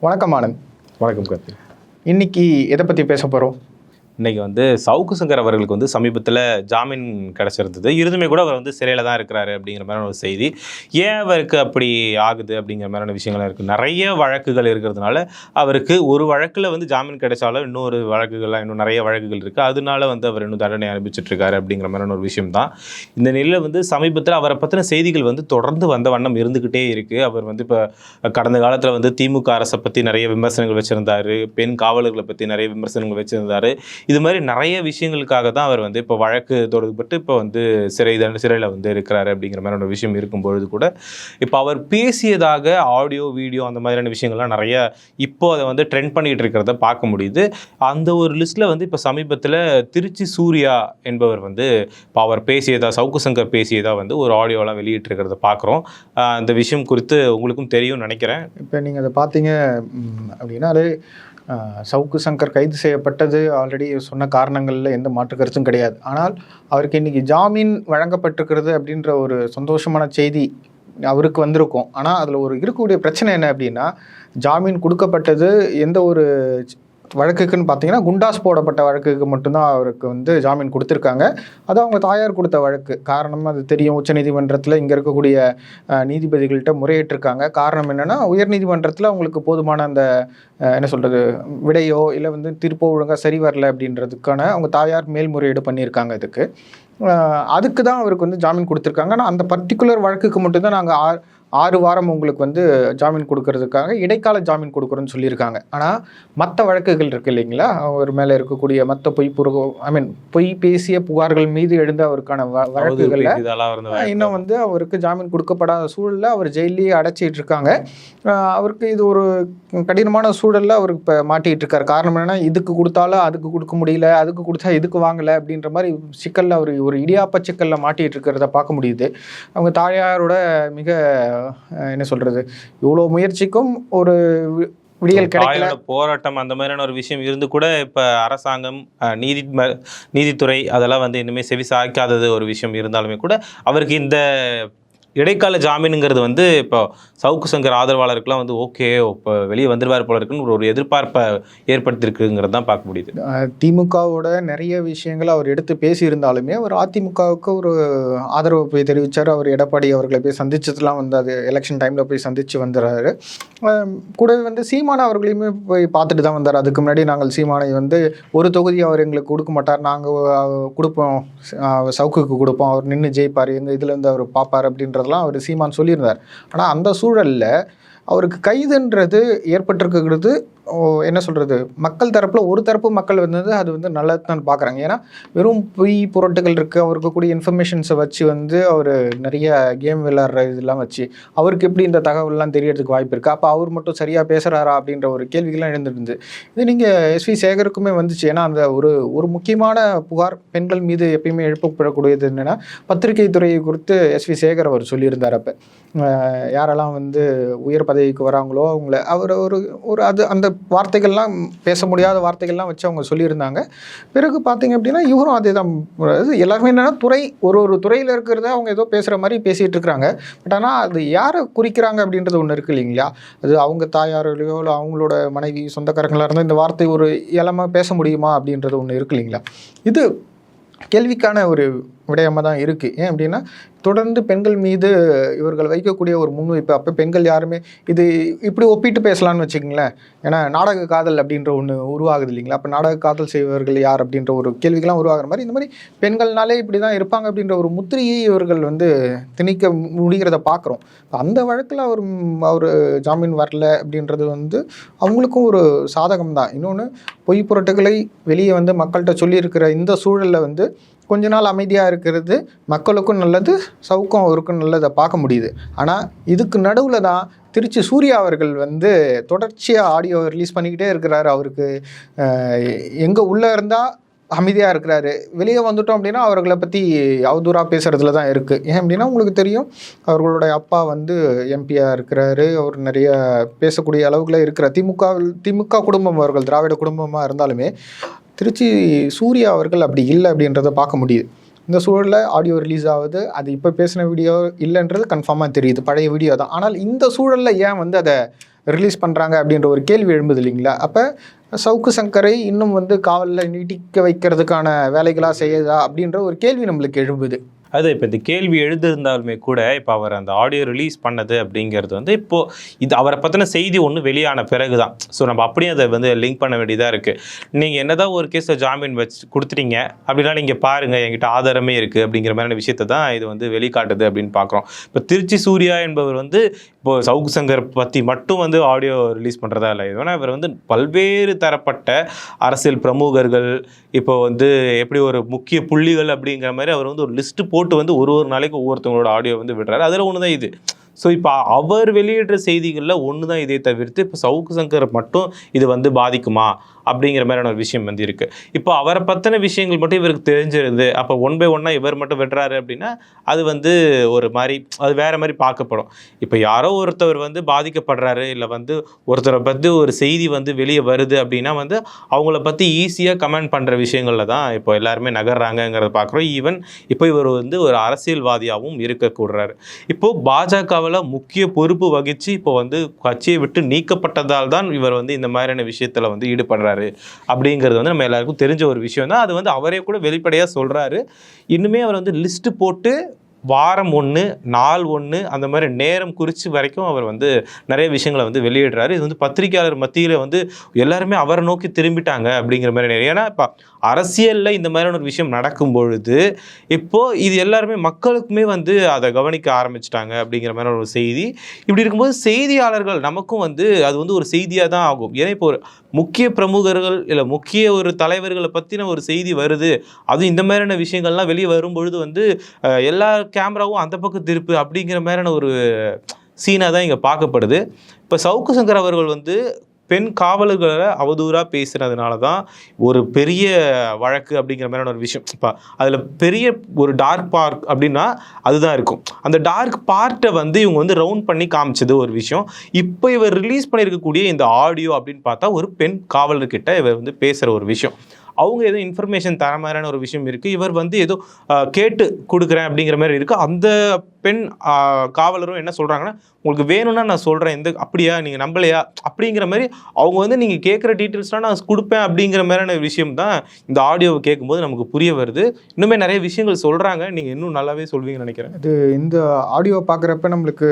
வணக்கம் ஆனந்த். வணக்கம் கார்த்தி இன்னைக்கு எதை பற்றி பேச போகிறோம் இன்றைக்கி வந்து சவுக்கு சங்கர் அவர்களுக்கு வந்து சமீபத்தில் ஜாமீன் கிடச்சிருந்தது. இருந்துமே கூட அவர் வந்து சிறையில் தான் இருக்கிறாரு அப்படிங்கிற மாதிரியான ஒரு செய்தி. ஏன் அவருக்கு அப்படி ஆகுது அப்படிங்கிற மாதிரியான விஷயங்கள்லாம் இருக்குது நிறைய வழக்குகள் இருக்கிறதுனால அவருக்கு ஒரு வழக்கில் வந்து ஜாமீன் கிடைச்சாலும் இன்னொரு வழக்குகள்லாம் இன்னும் நிறைய வழக்குகள் இருக்குது அதனால வந்து அவர் இன்னும் தண்டனை அனுப்பிச்சிட்ருக்காரு அப்படிங்கிற மாதிரியான ஒரு விஷயம் தான். இந்த நிலையில் வந்து சமீபத்தில் அவரை பற்றின செய்திகள் வந்து தொடர்ந்து வந்த வண்ணம் இருந்துக்கிட்டே இருக்குது அவர் வந்து இப்போ கடந்த காலத்தில் வந்து திமுக அரசை பற்றி நிறைய விமர்சனங்கள் வச்சுருந்தாரு. பெண் காவலர்களை பற்றி நிறைய விமர்சனங்கள் வச்சுருந்தாரு. இது மாதிரி நிறைய விஷயங்களுக்காக தான் அவர் வந்து இப்போ வழக்கு தொடர்பட்டு இப்போ வந்து சிறை சிறையில் வந்து இருக்கிறாரு அப்படிங்கிற மாதிரியான விஷயம் இருக்கும்பொழுது கூட இப்போ அவர் பேசியதாக ஆடியோ வீடியோ அந்த மாதிரியான விஷயங்கள்லாம் நிறைய இப்போ அதை வந்து ட்ரெண்ட் பண்ணிகிட்டு இருக்கிறத பார்க்க முடியுது. அந்த ஒரு லிஸ்ட்டில் வந்து இப்போ சமீபத்தில் திருச்சி சூர்யா என்பவர் வந்து இப்போ அவர் பேசியதா சவுக்கு சங்கர் பேசியதா வந்து ஒரு ஆடியோலாம் வெளியிட்டிருக்கிறத பார்க்குறோம். அந்த விஷயம் குறித்து உங்களுக்கும் தெரியும்னு நினைக்கிறேன். இப்போ நீங்கள் அதை பார்த்தீங்க ம், அப்படின்னா அது சவுக்கு சங்கர் கைது செய்யப்பட்டது. ஆல்ரெடி சொன்ன காரணங்களில் எந்த மாற்று கருத்தும் கிடையாது. ஆனால் அவருக்கு இன்றைக்கி ஜாமீன் வழங்கப்பட்டிருக்கிறது அப்படின்ற ஒரு சந்தோஷமான செய்தி அவருக்கு வந்திருக்கும். ஆனால் அதில் ஒரு இருக்கக்கூடிய பிரச்சனை என்ன அப்படின்னா ஜாமீன் கொடுக்கப்பட்டது எந்த ஒரு வழக்குக்குன்னு பார்த்தீங்கன்னா குண்டாஸ் போடப்பட்ட வழக்குக்கு மட்டும்தான் அவருக்கு வந்து ஜாமீன் கொடுத்துருக்காங்க. அது அவங்க தாயார் கொடுத்த வழக்கு. காரணம் அது தெரியும். உச்சநீதிமன்றத்தில் இங்கே இருக்கக்கூடிய நீதிபதிகள்கிட்ட முறையிட்டிருக்காங்க. காரணம் என்னென்னா உயர்நீதிமன்றத்தில் அவங்களுக்கு போதுமான அந்த என்ன சொல்கிறது விடையோ இல்லை வந்து திருப்போ ஒழுங்காக சரி வரல அப்படின்றதுக்கான அவங்க தாயார் மேல்முறையீடு பண்ணியிருக்காங்க இதுக்கு. அதுக்கு தான் அவருக்கு வந்து ஜாமீன் கொடுத்துருக்காங்க. ஆனால் அந்த பர்டிகுலர் வழக்குக்கு மட்டும்தான் நாங்கள் ஆர் ஆறு வாரம் உங்களுக்கு வந்து ஜாமீன் கொடுக்கறதுக்காக இடைக்கால ஜாமீன் கொடுக்குறோன்னு சொல்லியிருக்காங்க. ஆனால் மற்ற வழக்குகள் இருக்கு இல்லைங்களா? அவர் மேலே இருக்கக்கூடிய மற்ற பொய் புரு ஐ மீன் பொய் பேசிய புகார்கள் மீது எழுந்த அவருக்கான வ- வழக்குகளில். இன்னும் வந்து அவருக்கு ஜாமீன் கொடுக்கப்படாத சூழலில் அவர் ஜெயிலே அடைச்சிட்டு இருக்காங்க. அவருக்கு இது ஒரு கடினமான சூழலில் அவர் இப்போ மாட்டிகிட்டு இருக்காரு. காரணம் என்னன்னா இதுக்கு கொடுத்தாலும் அதுக்கு கொடுக்க முடியல அதுக்கு கொடுத்தா இதுக்கு வாங்கலை அப்படின்ற மாதிரி சிக்கலில் அவர் ஒரு இடியாப்ப சிக்கலில் மாட்டிகிட்டு இருக்கிறத பார்க்க முடியுது. அவங்க தாயாரோட மிக என்ன சொல்கிறது இவ்வளோ முயற்சிக்கும் ஒரு விடியல் கிடைக்கல. போராட்டம் அந்த மாதிரியான ஒரு விஷயம் இருந்து கூட இப்ப அரசாங்கம் அஹ், நீதி நீதித்துறை அதெல்லாம் வந்து இனிமே செவி சாய்க்காதது ஒரு விஷயம் இருந்தாலுமே கூட அவருக்கு இந்த இடைக்கால ஜாமீனுங்கிறது வந்து இப்போ சவுக்கு சங்கர் ஆதரவாளருக்குலாம் வந்து ஓகே இப்போ வெளியே வந்துருவார் போல இருக்குன்னு ஒரு- எதிர்பார்ப்பை ஏற்படுத்தியிருக்குங்கிறது தான் பார்க்க முடியுது. திமுகவோட நிறைய விஷயங்களை அவர் எடுத்து பேசியிருந்தாலுமே அவர் அதிமுகவுக்கு ஒரு ஆதரவு போய் தெரிவித்தார் அவர் எடப்பாடி அவர்களை போய் சந்திச்சதுலாம் வந்து அது எலெக்ஷன் டைமில் போய் சந்திச்சு வந்துடுறாரு கூடவே வந்து சீமான அவர்களையுமே போய் பார்த்துட்டு தான் வந்தார். அதுக்கு முன்னாடி நாங்கள் சீமானை வந்து ஒரு தொகுதி அவர் எங்களுக்கு கொடுக்க மாட்டார். நாங்கள் கொடுப்போம். சவுக்குக்கு கொடுப்போம். அவர் நின்று ஜெயிப்பார். எங்கள் இதில் இருந்து அவர் பார்ப்பார் அப்படின்றதெல்லாம் அவர் சீமான் சொல்லியிருந்தார். ஆனால் அந்த சூழலில் அவருக்கு கைதுன்றது ஏற்பட்டிருக்கிறது என்ன சொல்கிறது மக்கள் தரப்பில் ஒரு தரப்பு மக்கள் வந்து அது வந்து நல்லது தான் பார்க்குறாங்க. ஏன்னா வெறும் பொய் புரட்டுகள் இருக்குது அவருக்கு கூடிய இன்ஃபர்மேஷன்ஸை வச்சு வந்து அவர் நிறைய கேம் விளையாடுற இதெல்லாம் வச்சு அவருக்கு எப்படி இந்த தகவல்லாம் தெரியறதுக்கு வாய்ப்பு இருக்குது அப்போ அவர் மட்டும் சரியாக பேசுகிறாரா அப்படின்ற ஒரு கேள்விகள்லாம் எழுந்திருந்து இது நீங்கள் எஸ்வி சேகருக்குமே வந்துச்சு. ஏன்னா அந்த ஒரு ஒரு முக்கியமான புகார் பெண்கள் மீது எப்பயுமே எழுப்பப்படக்கூடியது என்னென்னா பத்திரிகை துறையை குறித்து எஸ்வி சேகர் அவர் சொல்லியிருந்தார் அப்போ. யாரெல்லாம் வந்து உயர் பதவிக்கு வராங்களோ அவங்கள அவர் ஒரு ஒரு அது அந்த வார்த்தைகள்லாம் பேச முடியாத வார்த்தைகள்லாம் வச்சு அவங்க சொல்லியிருந்தாங்க. பிறகு பார்த்தீங்க அப்படின்னா இவரும் அதே தான் அதாவது எல்லாருமே என்னென்னா துறை ஒரு ஒரு துறையில் இருக்கிறத அவங்க ஏதோ பேசுகிற மாதிரி பேசிகிட்டு இருக்கிறாங்க. பட் ஆனால் அது யாரை குறிக்கிறாங்க அப்படின்றது ஒன்று இருக்கு இல்லைங்களா? அது அவங்க தாயாரையோ இல்லை அவங்களோட மனைவி சொந்தக்காரங்களாக இருந்தால் இந்த வார்த்தை ஒரு இளமாக பேச முடியுமா அப்படின்றது ஒன்று இருக்கு இல்லைங்களா? இது கேள்விக்கான ஒரு விடயமாக தான் இருக்குது ஏன் அப்படின்னா தொடர்ந்து பெண்கள் மீது இவர்கள் வைக்கக்கூடிய ஒரு முன்வைப்பு அப்போ பெண்கள் யாருமே இது இப்படி ஒப்பிட்டு பேசலாம்னு வச்சுக்கங்களேன். ஏன்னா நாடக காதல் அப்படின்ற ஒன்று உருவாகுது இல்லைங்களா? அப்போ நாடக காதல் செய்பவர்கள் யார் அப்படின்ற ஒரு கேள்விகள்லாம் உருவாகிற மாதிரி இந்த மாதிரி பெண்கள்னாலே இப்படி தான் இருப்பாங்க அப்படின்ற ஒரு முத்திரையை இவர்கள் வந்து திணிக்க முடிகிறத பார்க்குறோம் அந்த வழக்கில் அவர் அவர் ஜாமீன் வரல அப்படின்றது வந்து அவங்களுக்கும் ஒரு சாதகம் தான் இன்னொன்று பொய் புரட்டுகளை வெளியே வந்து மக்கள்கிட்ட சொல்லியிருக்கிற இந்த சூழலில் வந்து கொஞ்ச நாள் அமைதியாக இருக்கிறது மக்களுக்கும் நல்லது சவுக்கும் அவருக்கும் நல்லதை பார்க்க முடியுது. ஆனால் இதுக்கு நடுவில் தான் திருச்சி சூர்யா அவர்கள் வந்து தொடர்ச்சியாக ஆடியோ ரிலீஸ் பண்ணிக்கிட்டே இருக்கிறாரு. அவருக்கு எங்கே உள்ளே இருந்தால் அமைதியாக இருக்கிறாரு. வெளியே வந்துட்டோம் அப்படின்னா அவர்களை பற்றி அவதூறாக பேசுகிறதுல தான் இருக்குது ஏன் அப்படின்னா உங்களுக்கு தெரியும் அவர்களுடைய அப்பா வந்து எம்பியாக இருக்கிறாரு. அவர் நிறைய பேசக்கூடிய அளவுக்குள்ள இருக்கிற திமுக திமுக குடும்பம் அவர்கள் திராவிட குடும்பமாக இருந்தாலுமே திருச்சி சூர்யா அவர்கள் அப்படி இல்லை அப்படின்றத பார்க்க முடியுது. இந்த சூழலில் ஆடியோ ரிலீஸ் ஆகுது. அது இப்போ பேசின வீடியோ இல்லைன்றது கன்ஃபார்மாக தெரியுது. பழைய வீடியோ தான். ஆனால் இந்த சூழலில் ஏன் வந்து அதை ரிலீஸ் பண்ணுறாங்க அப்படின்ற ஒரு கேள்வி எழும்புது இல்லைங்களா? அப்போ சவுக்கு சங்கரை இன்னும் வந்து காவலில் நீட்டிக்க வைக்கிறதுக்கான வேலைகளாக செய்யுதா அப்படின்ற ஒரு கேள்வி நம்மளுக்கு எழும்புது. அது இப்போ இந்த கேள்வி எழுதியிருந்தாலுமே கூட இப்போ அவர் அந்த ஆடியோ ரிலீஸ் பண்ணது அப்படிங்கிறது வந்து இப்போது இது அவரை பற்றின செய்தி ஒன்று வெளியான பிறகு தான் ஸோ நம்ம அப்படியே அதை வந்து லிங்க் பண்ண வேண்டியதாக இருக்குது நீங்கள் என்னதான் ஒரு கேஸை ஜாமீன் வச்சு கொடுத்துட்டீங்க அப்படின்னா நீங்கள் பாருங்கள் என்கிட்ட ஆதாரமே இருக்குது அப்படிங்கிற மாதிரியான விஷயத்தை தான் இது வந்து வெளிக்காட்டுது அப்படின்னு பார்க்குறோம் இப்போ திருச்சி சூர்யா என்பவர் வந்து இப்போ சவுக்கு சங்கர் பற்றி மட்டும் வந்து ஆடியோ ரிலீஸ் பண்ணுறதா இல்லை. இது இவர் வந்து பல்வேறு தரப்பட்ட அரசியல் பிரமுகர்கள் இப்போ வந்து எப்படி ஒரு முக்கிய புள்ளிகள் அப்படிங்கிற மாதிரி அவர் வந்து ஒரு லிஸ்ட்டு போட்டு வந்து ஒரு ஒரு நாளைக்கு ஒவ்வொருத்தவங்களோட ஆடியோ வந்து விடுறாரு. அதில் ஒன்று தான் இது. ஸோ இப்போ அவர் வெளியிடுற செய்திகளில் ஒன்று தான் இதை தவிர்த்து இப்போ சவுக்கு சங்கர் மட்டும் இது வந்து பாதிக்குமா? அப்படிங்கிற மாதிரியான ஒரு விஷயம் வந்து இருக்குது இப்போ அவரை பற்றின விஷயங்கள் மட்டும் இவருக்கு தெரிஞ்சிருது அப்போ ஒன் பை ஒன்னாக இவர் மட்டும் விடுறாரு அப்படின்னா அது வந்து ஒரு மாதிரி அது வேற மாதிரி பார்க்கப்படும். இப்போ யாரோ ஒருத்தவர் வந்து பாதிக்கப்படுறாரு இல்லை வந்து ஒருத்தரை பற்றி ஒரு செய்தி வந்து வெளியே வருது அப்படின்னா வந்து அவங்கள பற்றி ஈஸியாக கமெண்ட் பண்ணுற விஷயங்களில் தான் இப்போ எல்லாருமே நகர்றாங்கங்கிறத பார்க்குறோம். ஈவன் இப்போ இவர் வந்து ஒரு அரசியல்வாதியாகவும் இருக்கக்கூடுறாரு இப்போ பாஜகவில் முக்கிய பொறுப்பு வகித்து இப்போ வந்து கட்சியை விட்டு நீக்கப்பட்டதால் தான் இவர் வந்து இந்த மாதிரியான விஷயத்தில் வந்து ஈடுபடுறாரு. அப்படிங்கிறது வந்து நம்ம எல்லாருக்கும் தெரிஞ்ச ஒரு விஷயம் தான் அது வந்து அவரே கூட வெளிப்படையாக சொல்கிறாரு இன்னுமே அவர் வந்து லிஸ்ட்டு போட்டு வாரம் ஒன்று நாள் ஒன்று அந்த மாதிரி நேரம் குறித்து வரைக்கும் அவர் வந்து நிறைய விஷயங்களை வந்து வெளியிடுறாரு. இது வந்து பத்திரிகையாளர் மத்தியில் வந்து எல்லாருமே அவரை நோக்கி திரும்பிட்டாங்க அப்படிங்கிற மாதிரி நிறைய- ஏன்னா இப்போ அரசியலில் இந்த மாதிரியான ஒரு விஷயம் நடக்கும் பொழுது இப்போது இது எல்லாருமே மக்களுக்குமே வந்து அதை கவனிக்க ஆரம்பிச்சிட்டாங்க அப்படிங்கிற மாதிரி ஒரு செய்தி. இப்படி இருக்கும்போது செய்தியாளர்கள் நமக்கும் வந்து அது வந்து ஒரு செய்தியாக தான் ஆகும். ஏன்னா இப்போ ஒரு முக்கிய பிரமுகர்கள் இல்லை முக்கிய ஒரு தலைவர்களை பற்றின ஒரு செய்தி வருது. அதுவும் இந்த மாதிரியான விஷயங்கள்லாம் வெளியே வரும்பொழுது வந்து எல்லா கேமராவும் அந்த பக்கம் திருப்பு அப்படிங்கிற மாதிரியான ஒரு சீனாக தான் இங்கே பார்க்கப்படுது. இப்போ சவுக்கு சங்கர் அவர்கள் வந்து பெண் காவலர்களை அவதூறாக பேசுனதுனால தான் ஒரு பெரிய வழக்கு அப்படிங்கிற மாதிரியான ஒரு விஷயம். இப்போ அதில் பெரிய ஒரு டார்க் பார்க் அப்படின்னா அதுதான் இருக்கும். அந்த டார்க் பார்ட்டை வந்து இவங்க வந்து ரவுண்ட் பண்ணி காமிச்சது ஒரு விஷயம். இப்போ இவர் ரிலீஸ் பண்ணியிருக்கக்கூடிய இந்த ஆடியோ அப்படின்னு பார்த்தா ஒரு பெண் காவலர்கிட்ட இவர் வந்து பேசுகிற ஒரு விஷயம். அவங்க ஏதோ இன்ஃபர்மேஷன் தர மாதிரியான ஒரு விஷயம் இருக்குது இவர் வந்து ஏதோ கேட்டு கொடுக்குறேன் அப்படிங்கிற மாதிரி இருக்குது அந்த பெண் காவலரும் என்ன சொல்கிறாங்கன்னா உங்களுக்கு வேணும்னா நான் சொல்கிறேன் இந்த அப்படியா? நீங்கள் நம்பலையா? அப்படிங்கிற மாதிரி அவங்க வந்து நீங்கள் கேட்குற டீட்டெயில்ஸ்லாம் நான் கொடுப்பேன் அப்படிங்கிற மாதிரியான விஷயம் தான் இந்த ஆடியோவை கேட்கும்போது நமக்கு புரிய வருது. இன்னுமே நிறைய விஷயங்கள் சொல்கிறாங்க நீங்கள் இன்னும் நல்லாவே சொல்வீங்கன்னு நினைக்கிறேன். இது இந்த ஆடியோ பார்க்குறப்ப நம்மளுக்கு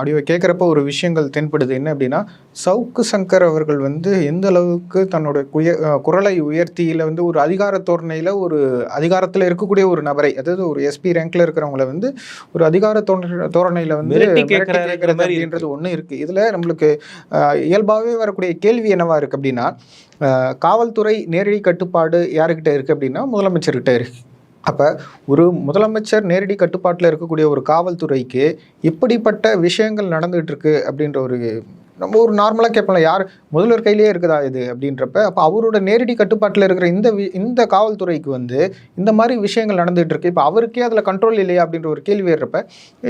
ஆடியோவை கேட்குறப்ப ஒரு விஷயங்கள் தென்படுது. என்ன அப்படின்னா சவுக்கு சங்கர் அவர்கள் வந்து எந்த அளவுக்கு தன்னோட குய குரலை உயர்த்தியில் வந்து ஒரு அதிகார தோரணையில் ஒரு அதிகாரத்தில் இருக்கக்கூடிய ஒரு நபரை அதாவது ஒரு எஸ்பி ரேங்க்கில் இருக்கிறவங்கள வந்து ஒரு அதிகார தோரணை தோரணையில் வந்து அப்படின்றது ஒன்று இருக்குது இதில் நம்மளுக்கு இயல்பாகவே வரக்கூடிய கேள்வி என்னவா இருக்குது அப்படின்னா காவல்துறை நேரடி கட்டுப்பாடு யாருக்கிட்ட இருக்குது அப்படின்னா முதலமைச்சர்கிட்ட இருக்கு. அப்போ ஒரு முதலமைச்சர் நேரடி கட்டுப்பாட்டில் இருக்கக்கூடிய ஒரு காவல்துறைக்கு இப்படிப்பட்ட விஷயங்கள் நடந்துகிட்டு இருக்கு அப்படின்ற ஒரு நம்ம ஒரு நார்மலாக கேட்போம்ல யார் முதல்வர் கையிலேயே இருக்குதா இது அப்படின்றப்ப அப்போ அவரோட நேரடி கட்டுப்பாட்டில் இருக்கிற இந்த இந்த காவல்துறைக்கு வந்து இந்த மாதிரி விஷயங்கள் நடந்துகிட்டு இருக்கு. இப்போ அவருக்கே அதில் கண்ட்ரோல் இல்லையா அப்படின்ற ஒரு கேள்வி ஏறப்ப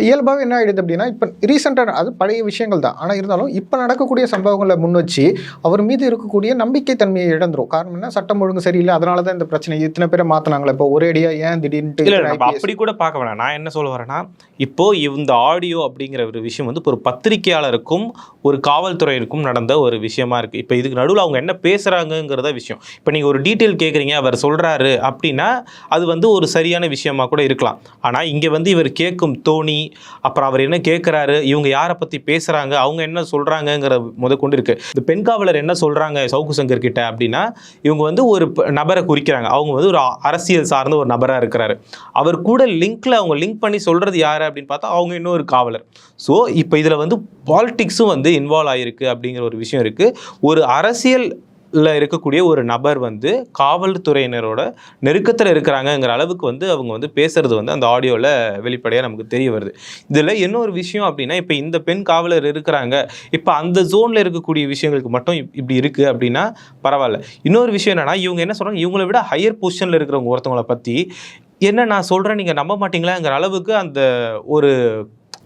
இயல்பாகவே என்ன ஆயிடுது அப்படின்னா இப்போ ரீசெண்டாக அது பழைய விஷயங்கள் தான். ஆனால் இருந்தாலும் இப்போ நடக்கக்கூடிய சம்பவங்களை முன் வச்சு அவர் மீது இருக்கக்கூடிய நம்பிக்கை தன்மையை இழந்துரும். காரணம் என்ன? சட்டம் ஒழுங்கு சரியில்லை. அதனால தான் இந்த பிரச்சனை இத்தனை பேரை மாற்றினாங்களே இப்போ ஒரேடியாக ஏன் திடீர்னு அப்படி கூட பார்க்க வேணாம். நான் என்ன சொல்ல வரேன்னா இப்போ இந்த ஆடியோ அப்படிங்கிற ஒரு விஷயம் வந்து ஒரு பத்திரிக்கையாளருக்கும் ஒரு காவல்துறையிற்கும் நடந்த ஒரு விஷயமா இருக்குது இப்போ இதுக்கு நடுவில் அவங்க என்ன பேசுகிறாங்கங்கிறத விஷயம். இப்போ நீங்கள் ஒரு டீட்டெயில் கேட்குறீங்க அவர் சொல்கிறாரு அப்படின்னா அது வந்து ஒரு சரியான விஷயமா கூட இருக்கலாம். ஆனால் இங்கே வந்து இவர் கேட்கும் தோணி அப்புறம் அவர் என்ன கேட்குறாரு இவங்க யாரை பற்றி பேசுகிறாங்க அவங்க என்ன சொல்கிறாங்கங்கிற முத கொண்டு இந்த பெண் காவலர் என்ன சொல்கிறாங்க சவுக்கு சங்கர் கிட்ட அப்படின்னா இவங்க வந்து ஒரு நபரை குறிக்கிறாங்க. அவங்க வந்து ஒரு அரசியல் சார்ந்த ஒரு நபராக இருக்கிறாரு. அவர் கூட லிங்க்கில் அவங்க லிங்க் பண்ணி சொல்கிறது யார் அப்படின்னு பார்த்தா அவங்க இன்னொரு காவலர். ஸோ இப்போ இதில் வந்து பாலிட்டிக்ஸும் வந்து இன்வால்வ் ஆயிருக்கு அப்படிங்கிற ஒரு விஷயம் இருக்குது ஒரு அரசியல் இருக்கக்கூடிய ஒரு நபர் வந்து காவல்துறையினரோட நெருக்கத்தில் இருக்கிறாங்கங்கிற அளவுக்கு வந்து அவங்க வந்து பேசுறது வந்து அந்த ஆடியோவில் வெளிப்படையாக நமக்கு தெரிய வருது. இதில் இன்னொரு விஷயம் அப்படின்னா இப்போ இந்த பெண் காவலர் இருக்கிறாங்க. இப்போ அந்த ஜோனில் இருக்கக்கூடிய விஷயங்களுக்கு மட்டும் இப்- இப்படி இருக்குது அப்படின்னா பரவாயில்ல. இன்னொரு விஷயம் என்னென்னா இவங்க என்ன சொல்கிறாங்க இவங்களை விட ஹையர் பொசிஷனில் இருக்கிறவங்க ஒருத்தவங்கள பற்றி என்ன நான் சொல்கிறேன் நீங்கள் நம்ப மாட்டீங்களாங்கிற அளவுக்கு அந்த ஒரு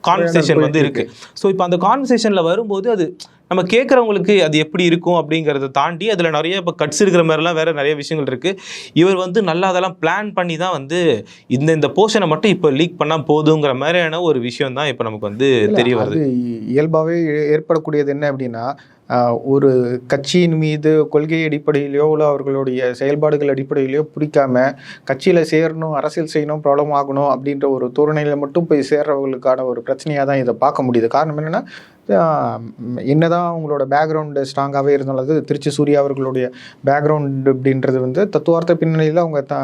கான்வர்சேஷன் வந்து இருக்கு. ஸோ இப்போ அந்த கான்வர்சேஷனில் வரும்போது அது நம்ம கேட்குறவங்களுக்கு அது எப்படி இருக்கும் அப்படிங்கிறத தாண்டி அதில் நிறைய இப்போ கட்ஸ் இருக்கிற மாதிரிலாம் வேற நிறைய விஷயங்கள் இருக்குது இவர் வந்து நல்லா அதெல்லாம் பிளான் பண்ணி தான் வந்து இந்த இந்த போர்ஷனை மட்டும் இப்போ லீக் பண்ணால் போதுங்கிற மாதிரியான ஒரு விஷயம் தான் இப்போ நமக்கு வந்து தெரிய வருது. இயல்பாகவே ஏற்படக்கூடியது என்ன அப்படின்னா ஒரு கட்சியின் மீது கொள்கை அடிப்படையிலையோ இல்லை அவர்களுடைய செயல்பாடுகள் அடிப்படையிலையோ பிடிக்காம கட்சியில் சேரணும் அரசியல் செய்யணும் ப்ராப்ளம் ஆகணும் அப்படின்ற ஒரு தோரணையில் மட்டும் போய் சேர்றவங்களுக்கான ஒரு பிரச்சனையாக தான் இதை பார்க்க முடியுது. காரணம் என்னென்னா என்னதான் அவங்களோட பேக்ரவுண்டு ஸ்ட்ராங்காகவே இருந்தாலும் அது திருச்சி சூர்யா அவர்களுடைய பேக்ரவுண்டு அப்படின்றது வந்து தத்துவார்த்த பின்னணியில் அவங்க த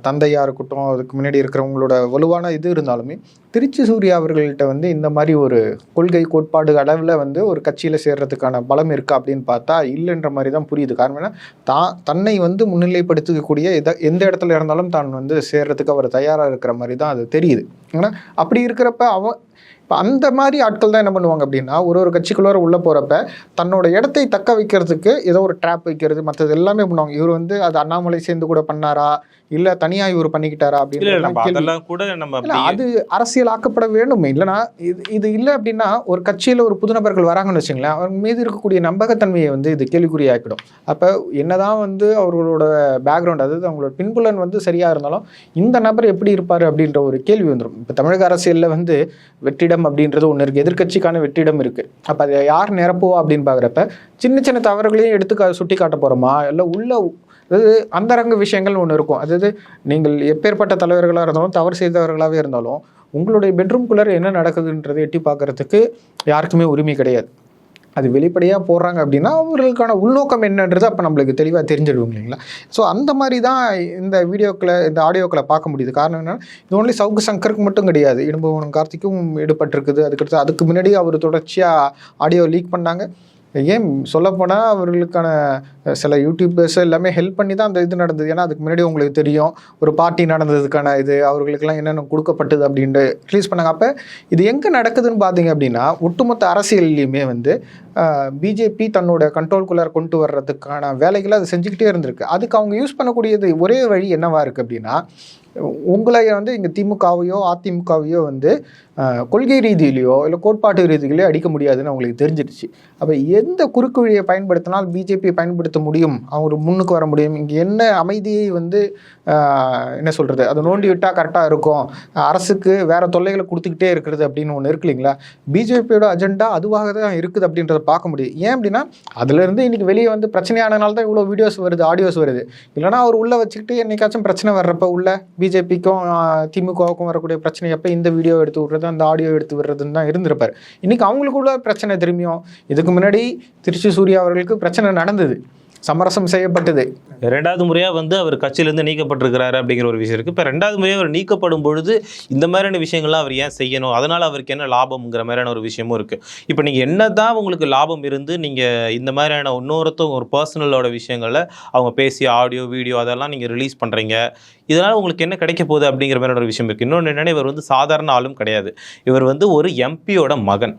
தந்தையாக இருக்கட்டும் அதுக்கு முன்னாடி இருக்கிறவங்களோட வலுவான இது இருந்தாலுமே திருச்சி சூர்யா அவர்கள்ட்ட வந்து இந்த மாதிரி ஒரு கொள்கை கோட்பாடு அளவில் வந்து ஒரு கட்சியில் சேர்றதுக்கான பலம் இருக்கா அப்படின்னு பார்த்தா இல்லைன்ற மாதிரி தான் புரியுது. காரணம் என்ன? தான் தன்னை வந்து முன்னிலைப்படுத்திக்கக்கூடிய எதை எந்த இடத்துல இருந்தாலும் தான் வந்து சேர்றதுக்கு அவர் தயாராக இருக்கிற மாதிரி தான் அது தெரியுது. ஏன்னா அப்படி இருக்கிறப்ப அவன் இப்போ அந்த மாதிரி ஆட்கள் தான் என்ன பண்ணுவாங்க அப்படின்னா ஒரு ஒரு கட்சிக்குள்ளார உள்ளே போகிறப்ப தன்னோட இடத்தை தக்க வைக்கிறதுக்கு ஏதோ ஒரு ட்ராப் வைக்கிறது மற்றது எல்லாமே பண்ணுவாங்க. இவர் வந்து அது அண்ணாமலை சேர்ந்து கூட பண்ணாரா? இல்லை தனியாக இவர் பண்ணிக்கிட்டாரா அப்படின்னு கூட நம்ம அது அரசியல் ஆக்கப்பட வேண்டும். இல்லைனா இது இது இல்லை அப்படின்னா ஒரு கட்சியில் ஒரு புது நபர்கள் வராங்கன்னு வச்சுங்களேன் அவங்க மீது இருக்கக்கூடிய நம்பகத்தன்மையை வந்து இது கேள்விக்குறியாக்கிடும். அப்போ என்னதான் வந்து அவர்களோட பேக்ரவுண்ட் அதாவது அவங்களோட பின்புலன் வந்து சரியாக இருந்தாலும் இந்த நபர் எப்படி இருப்பார் அப்படின்ற ஒரு கேள்வி வந்துடும் இப்போ தமிழக அரசியலில் வந்து வெற்றிடம் அப்படின்றது ஒன்று இருக்குது எதிர்க்கட்சிக்கான வெற்றிடம் இருக்குது அப்போ அதை யார் நிரப்புவா அப்படின்னு பார்க்குறப்ப சின்ன சின்ன தவறுகளையும் எடுத்து கா- சுட்டி காட்ட போகிறோமா இல்லை உள்ள அதாவது அந்தரங்க விஷயங்கள் ஒன்று இருக்கும். அதாவது நீங்கள் எப்பேற்பட்ட தலைவர்களாக இருந்தாலும் தவறு செய்தவர்களாகவே இருந்தாலும் உங்களுடைய பெட்ரூம்குள்ளே என்ன நடக்குதுன்றதை எட்டி பார்க்கறதுக்கு யாருக்குமே உரிமை கிடையாது. அது வெளிப்படையாக போடுறாங்க அப்படின்னா அவர்களுக்கான உள்நோக்கம் என்னன்றது அப்போ நம்மளுக்கு தெளிவாக தெரிஞ்சிடுவோம் இல்லைங்களா? ஸோ அந்த மாதிரி தான் இந்த வீடியோக்களை இந்த ஆடியோக்களை பார்க்க முடியுது. காரணம் என்னென்னா இது ஒன்லி சவுக்கு சங்கருக்கு மட்டும் கிடையாது. இடும்பவனம் கார்த்திக்கும் ஈடுபட்டிருக்குது. அதுக்கடுத்து அதுக்கு முன்னாடி அவர் தொடர்ச்சியாக ஆடியோ லீக் பண்ணாங்க. ஏன் சொல்லப்போனால் அவர்களுக்கான சில யூடியூபர்ஸ் எல்லாமே ஹெல்ப் பண்ணி தான் அந்த இது நடந்தது. ஏன்னா அதுக்கு முன்னாடி உங்களுக்கு தெரியும் ஒரு பார்ட்டி நடந்ததுக்கான இது அவர்களுக்கெல்லாம் என்னென்ன கொடுக்கப்பட்டது அப்படின்ட்டு ரிலீஸ் பண்ணாங்க. அப்போ இது எங்கே நடக்குதுன்னு பார்த்தீங்க அப்படின்னா ஒட்டுமொத்த அரசியல்லையுமே வந்து பிஜேபி தன்னோட கண்ட்ரோல்குள்ளார கொண்டு வர்றதுக்கான வேலைகளை அது செஞ்சுக்கிட்டே இருந்திருக்கு. அதுக்கு அவங்க யூஸ் பண்ணக்கூடியது ஒரே வழி என்னவாக இருக்குது அப்படின்னா உங்களை வந்து இங்கே திமுகவையோ அதிமுகவையோ வந்து கொள்கை ரீதியிலையோ இல்லை கோட்பாட்டு ரீதியிலையோ அடிக்க முடியாதுன்னு அவங்களுக்கு தெரிஞ்சிடுச்சு. அப்போ எந்த குறுக்கு வழியை பயன்படுத்தினால் பிஜேபியை பயன்படுத்த முடியும்? அவங்க முன்னுக்கு வர முடியும். இங்கே என்ன அமைதியை வந்து என்ன சொல்கிறது அதை நோண்டி விட்டால் கரெக்டாக இருக்கும். அரசுக்கு வேறு தொல்லைகளை கொடுத்துக்கிட்டே இருக்கிறது அப்படின்னு ஒன்று இருக்கு இல்லைங்களா? பிஜேபியோட அஜெண்டா அதுவாக தான் இருக்குது அப்படின்றத பார்க்க முடியும் ஏன் அப்படின்னா அதுலேருந்து இன்றைக்கி வெளியே வந்து பிரச்சனையானனால தான் இவ்வளோ வீடியோஸ் வருது ஆடியோஸ் வருது. இல்லைனா அவர் உள்ளே வச்சுக்கிட்டு என்னைக்காச்சும் பிரச்சனை வர்றப்ப உள்ள பிஜேபிக்கும் திமுகவுக்கும் வரக்கூடிய பிரச்சனை எப்போ இந்த வீடியோ எடுத்து விட்றது அந்த ஆடியோ எடுத்து விடுறதுன்னு தான் இருந்திருப்பார். இன்னைக்கு அவங்களுக்குள்ள பிரச்சனை திரும்பியும் இதுக்கு முன்னாடி திருச்சி சூர்யா அவர்களுக்கு பிரச்சனை நடந்தது. சமரசம் செய்யப்பட்டது. ரெண்டாவது முறையாக வந்து அவர் கட்சியிலேருந்து நீக்கப்பட்டிருக்கிறாரு அப்படிங்கிற ஒரு விஷயம் இருக்குது இப்போ ரெண்டாவது முறையாக அவர் நீக்கப்படும் பொழுது இந்த மாதிரியான விஷயங்கள்லாம் அவர் ஏன் செய்யணும்? அதனால் அவருக்கு என்ன லாபம்ங்கிற மாதிரியான ஒரு விஷயமும் இருக்குது இப்போ நீங்கள் என்ன தான் உங்களுக்கு லாபம் இருந்து நீங்கள் இந்த மாதிரியான இன்னொருத்தவங்க ஒரு பர்சனலோட விஷயங்களை அவங்க பேசி ஆடியோ வீடியோ அதெல்லாம் நீங்கள் ரிலீஸ் பண்ணுறீங்க இதனால் உங்களுக்கு என்ன கிடைக்க போகுது அப்படிங்கிற மாதிரியான ஒரு விஷயம் இருக்குது இன்னொன்று என்னென்னா இவர் வந்து சாதாரண ஆளும் கிடையாது. இவர் வந்து ஒரு எம்பியோட மகன்.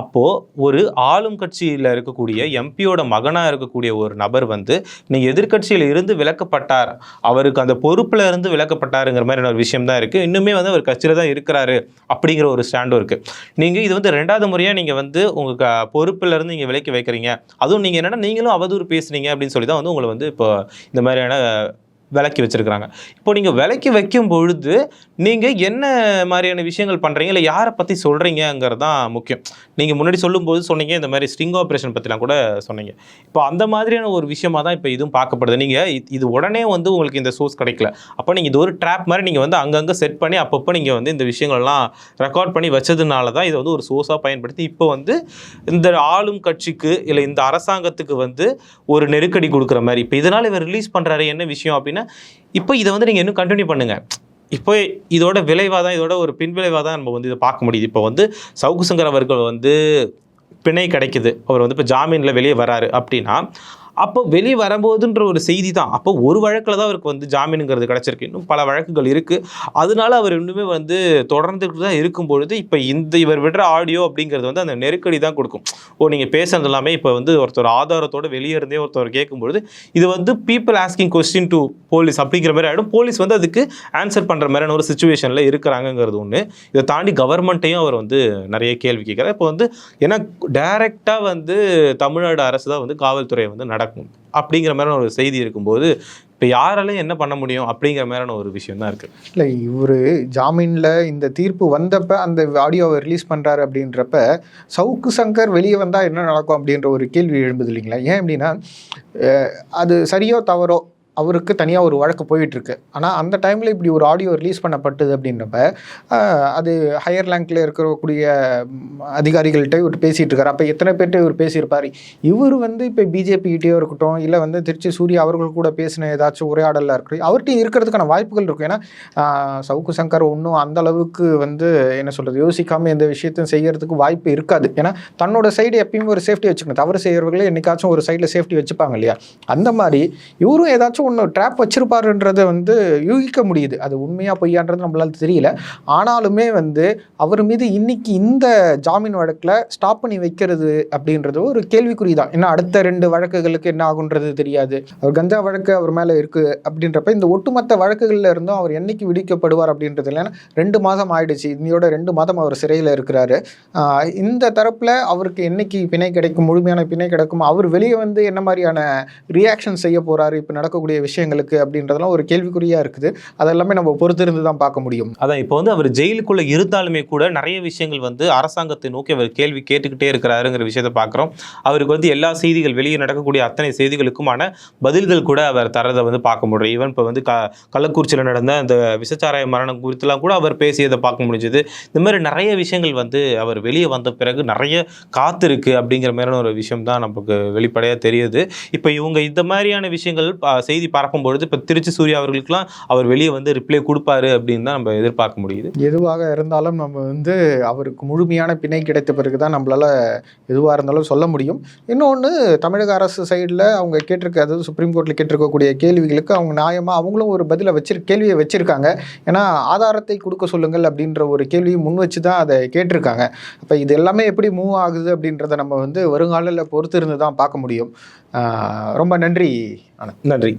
அப்போது ஒரு ஆளும் கட்சியில் இருக்கக்கூடிய எம்பியோட மகனாக இருக்கக்கூடிய ஒரு நபர் வந்து நீங்கள் எதிர்க்கட்சியில் இருந்து விலக்கப்பட்டார். அவருக்கு அந்த பொறுப்பில் இருந்து விலக்கப்பட்டாருங்கிற மாதிரி ஒரு விஷயம் தான் இருக்குது இன்னுமே வந்து அவர் கட்சியில் தான் இருக்கிறாரு. அப்படிங்கிற ஒரு ஸ்டாண்டும் இருக்குது நீங்கள் இது வந்து ரெண்டாவது முறையாக நீங்கள் வந்து உங்கள் க பொறுப்பில் இருந்து நீங்கள் விலக்கி வைக்கிறீங்க. அதுவும் நீங்கள் என்னென்னா நீங்களும் அவதூறு பேசுனீங்க அப்படின்னு சொல்லி தான் வந்து உங்களை வந்து இப்போ இந்த மாதிரியான விலக்கி வச்சுருக்குறாங்க. இப்போ நீங்கள் விலக்கி வைக்கும் பொழுது நீங்கள் என்ன மாதிரியான விஷயங்கள் பண்ணுறீங்க இல்லை யாரை பற்றி சொல்கிறீங்கங்கிறது தான் முக்கியம். நீங்கள் முன்னாடி சொல்லும்போது சொன்னீங்க இந்த மாதிரி ஸ்ட்ரிங் ஆப்ரேஷன் பற்றிலாம் கூட சொன்னீங்க. இப்போ அந்த மாதிரியான ஒரு விஷயமாக தான் இப்போ இதுவும் பார்க்கப்படுது. நீங்கள் இது உடனே வந்து உங்களுக்கு இந்த சோர்ஸ் கிடைக்கல. அப்போ நீங்கள் இது ஒரு ட்ராப் மாதிரி நீங்கள் வந்து அங்கங்கே செட் பண்ணி அப்பப்போ நீங்கள் வந்து இந்த விஷயங்கள்லாம் ரெக்கார்ட் பண்ணி வச்சதுனால தான் இதை வந்து ஒரு சோர்ஸாக பயன்படுத்தி இப்போ வந்து இந்த ஆளும் கட்சிக்கு இல்லை இந்த அரசாங்கத்துக்கு வந்து ஒரு நெருக்கடி கொடுக்குற மாதிரி. இப்போ இதனால் இவர் ரிலீஸ் பண்ணுறாரு என்ன விஷயம் அப்படின்னு இப்போ இதை வந்து நீங்கள் இன்னும் கண்டினியூ பண்ணுங்கள் இப்போ இதோட விளைவாக தான் இதோட ஒரு பின்விளைவாக தான் நம்ம வந்து இதை பார்க்க முடியுது. இப்போ வந்து சவுக்கு சங்கர் அவர்கள் வந்து பிணை கிடைக்குது. அவர் வந்து இப்போ ஜாமீனில் வெளியே வராரு அப்படின்னா அப்போ வெளியே வரும்போதுன்ற ஒரு செய்தி தான் அப்போ ஒரு வழக்கில் தான் அவருக்கு வந்து ஜாமீனுங்கிறது கிடச்சிருக்கு. இன்னும் பல வழக்குகள் இருக்குது அதனால அவர் இன்னுமே வந்து தொடர்ந்துட்டு தான் இருக்கும் பொழுது இப்போ இந்த இவர் விடுற ஆடியோ அப்படிங்கிறது வந்து அந்த நெருக்கடி தான் கொடுக்கும். ஓ நீங்கள் பேசுறது எல்லாமே இப்போ வந்து ஒருத்தர் ஆதாரத்தோட வெளியே இருந்தே ஒருத்தர் கேட்கும்பொழுது இது வந்து people asking question to police அப்படிங்கிற மாதிரி ஆகிடும் போலீஸ் வந்து அதுக்கு ஆன்சர் பண்ணுற மாதிரியான ஒரு சுச்சுவேஷனில் இருக்கிறாங்கங்கிறது ஒன்று இதை தாண்டி கவர்மெண்ட்டையும் அவர் வந்து நிறைய கேள்வி கேட்குறாரு. இப்போ வந்து ஏன்னா டைரெக்டாக வந்து தமிழ்நாடு அரசு தான் வந்து காவல்துறையை வந்து நடக்கும். அப்படிங்கிற மாதிரியான ஒரு செய்தி இருக்கும்போது இப்போ யாராலையும் என்ன பண்ண முடியும் அப்படிங்கிற மாதிரியான ஒரு விஷயம் தான் இருக்குது இல்லை இவர் ஜாமீனில் இந்த தீர்ப்பு வந்தப்ப அந்த ஆடியோவை ரிலீஸ் பண்ணுறாரு அப்படின்றப்ப சவுக்கு சங்கர் வெளியே வந்தால் என்ன நடக்கும் அப்படின்ற ஒரு கேள்வி எழும்புது இல்லைங்களா? ஏன் அப்படின்னா அஹ், அது சரியோ தவறோ அவருக்கு தனியாக ஒரு வழக்கு போயிட்டுருக்கு. ஆனால் அந்த டைமில் இப்படி ஒரு ஆடியோ ரிலீஸ் பண்ணப்பட்டது அப்படின்றப்ப அது ஹையர் லேங்கில் இருக்கக்கூடிய அதிகாரிகள்கிட்ட இவர் பேசிகிட்டு இருக்கார் அப்போ எத்தனை பேர்கிட்ட இவர் பேசியிருப்பார்? இவர் வந்து இப்போ பிஜேபிகிட்டேயோ இருக்கட்டும் இல்லை வந்து திருச்சி சூர்யா அவர்கள் கூட பேசின ஏதாச்சும் உரையாடலாக இருக்கட்டும் அவர்கிட்ட இருக்கிறதுக்கான வாய்ப்புகள் இருக்கும் ஏன்னா சவுக்கு சங்கர் ஒன்றும் அந்த அளவுக்கு வந்து என்ன சொல்கிறது யோசிக்காமல் எந்த விஷயத்தையும் செய்கிறதுக்கு வாய்ப்பு இருக்காது. ஏன்னா தன்னோட சைடு எப்பயுமே ஒரு சேஃப்டி வச்சுக்கணும். தவறு செய்கிறவர்களே என்னைக்காச்சும் ஒரு சைடில் சேஃப்டி வச்சுப்பாங்க இல்லையா? அந்த மாதிரி இவரும் ஏதாச்சும் ஒன்று ட்ராப் வச்சிருப்பாருன்றதை வந்து யூகிக்க முடியுது. அது உண்மையாக பொய்யான்றது நம்மளால் தெரியல. ஆனாலுமே வந்து அவர் மீது இன்னைக்கு இந்த ஜாமீன் வழக்கில் ஸ்டாப் பண்ணி வைக்கிறது அப்படின்றது ஒரு கேள்விக்குறி தான் ஏன்னா அடுத்த ரெண்டு வழக்குகளுக்கு என்ன ஆகுன்றது தெரியாது. அவர் கஞ்சா வழக்கு அவர் மேலே இருக்குது அப்படின்றப்ப இந்த ஒட்டுமொத்த வழக்குகளில் இருந்தும் அவர் என்னைக்கு விடுவிக்கப்படுவார் அப்படின்றது இல்லைன்னா ரெண்டு மாதம் ஆயிடுச்சு. இன்னையோட ரெண்டு மாதம் அவர் சிறையில் இருக்கிறாரு. இந்த தரப்பில் அவருக்கு என்னைக்கு பிணை கிடைக்கும் முழுமையான பிணை கிடைக்கும் அவர் வெளியே வந்து என்ன மாதிரியான ரியாக்ஷன் செய்ய போகிறாரு இப்போ நடக்கக்கூடிய விஷயங்களுக்கு அப்படின்றதெல்லாம் ஒரு கேள்விக்குறியா இருக்குது. அதெல்லாமே நம்ம பொறுத்திருந்து தான் பார்க்க முடியும். அதான் இப்போ வந்து அவர் ஜெயிலுக்குள்ள இருந்தாலுமே கூட நிறைய விஷயங்கள் வந்து அரசாங்கத்தை நோக்கி அவர் கேள்வி கேட்டுக்கிட்டே இருக்கிறாருங்கிற விஷயத்தை பார்க்குறோம். அவருக்கு வந்து எல்லா செய்திகள் வெளியே நடக்கக்கூடிய அத்தனை செய்திகளுக்குமான பதில்கள் கூட அவர் தரதை வந்து பார்க்க முடியும். ஈவன் இப்போ வந்து க கள்ளக்குறிச்சியில் நடந்த அந்த விசச்சாராய மரணம் குறித்துலாம் கூட அவர் பேசியதை பார்க்க முடிஞ்சது. இந்த மாதிரி நிறைய விஷயங்கள் வந்து அவர் வெளியே வந்த பிறகு நிறைய காத்திருக்கு அப்படிங்கிற மாதிரியான ஒரு விஷயம் தான் நமக்கு வெளிப்படையாக தெரியுது. இப்போ இவங்க இந்த மாதிரியான விஷயங்கள் செய்தி செய்தி பரப்பும்பொழுது இப்போ திருச்சி சூர்யா அவர்களுக்கெல்லாம் அவர் வெளியே வந்து ரிப்ளை கொடுப்பாரு அப்படின்னு தான் நம்ம எதிர்பார்க்க முடியுது. எதுவாக இருந்தாலும் நம்ம வந்து அவருக்கு முழுமையான பிணை கிடைத்த பிறகு தான் நம்மளால எதுவாக இருந்தாலும் சொல்ல முடியும். இன்னொன்று தமிழக அரசு சைடில் அவங்க கேட்டிருக்க அதாவது சுப்ரீம் கோர்ட்டில் கேட்டிருக்கக்கூடிய கேள்விகளுக்கு அவங்க நியாயமாக அவங்களும் ஒரு பதிலை வச்சிரு கேள்வியை வச்சிருக்காங்க. ஏன்னா ஆதாரத்தை கொடுக்க சொல்லுங்கள் அப்படின்ற ஒரு கேள்வியை முன் வச்சு தான் அதை கேட்டிருக்காங்க. அப்போ இது எல்லாமே எப்படி மூவ் ஆகுது அப்படின்றத நம்ம வந்து வருங்காலில் பொறுத்து இருந்து தான் பார்க்க முடியும். ரொம்ப நன்றி நன்றி.